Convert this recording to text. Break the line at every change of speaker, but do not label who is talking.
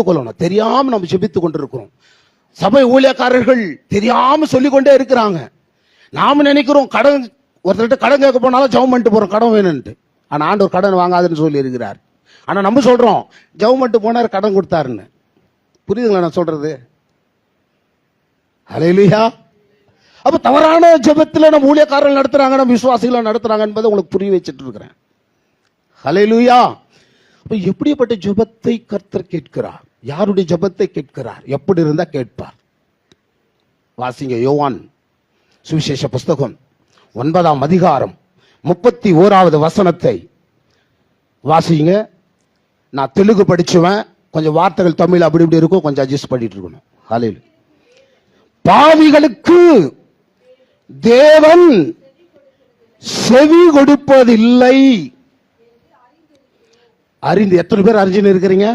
கொள்ளணும் தெரியாம நம்ம ஜெபித்துக் கொண்டிருக்கிறோம். சபை ஊழியக்காரர்கள் தெரியாம சொல்லிக்கொண்டே இருக்கிறாங்க. நாம நினைக்கிறோம் கடன் ஒருத்தர்கிட்ட கடன் கேட்க போனாலும் ஜெபம் பண்ணிட்டு போறோம் கடன் வேணும்ட்டு ஆனா ஆண்டவர் கடன் வாங்காதுன்னு சொல்லி இருக்கிறார் ஆனா நம்ம சொல்றோம் ஜெபம் பண்ணிட்டு போனார் கடன் கொடுத்தாருன்னு. புரியுதுங்களா நான் சொல்றது? அலையிலையா அப்ப தவறான ஜபத்தில் நம்ம ஊழியக்காரர்கள் நடத்துறாங்க நம்ம விசுவாசிகளை நடத்துறாங்க என்பதை உங்களுக்கு புரிய வச்சுட்டு இருக்கிறேன். ஹலையிலுயா அப்ப எப்படிப்பட்ட ஜெபத்தை கர்த்தர் கேட்கிறார்? யாருடைய ஜெபத்தை கேட்கிறார்? எப்படி இருந்தால் கேட்பார்? வாசிங்க யோவான் சுவிசேஷ புஸ்தகம் ஒன்பதாம் அதிகாரம் முப்பத்தி ஓராவது வசனத்தை. வாசிங்க. நான் தெலுங்கு படிச்சுவேன். கொஞ்சம் வார்த்தைகள் தமிழ் அப்படி இப்படி இருக்கும். கொஞ்சம் அட்ஜஸ்ட் பண்ணிட்டு இருக்கணும். காலையில் பாவிகளுக்கு தேவன் செவி கொடுப்பதில்லை. அறிந்து எத்தனை பேர் அறிஞ்சுன்னு இருக்கிறீங்க?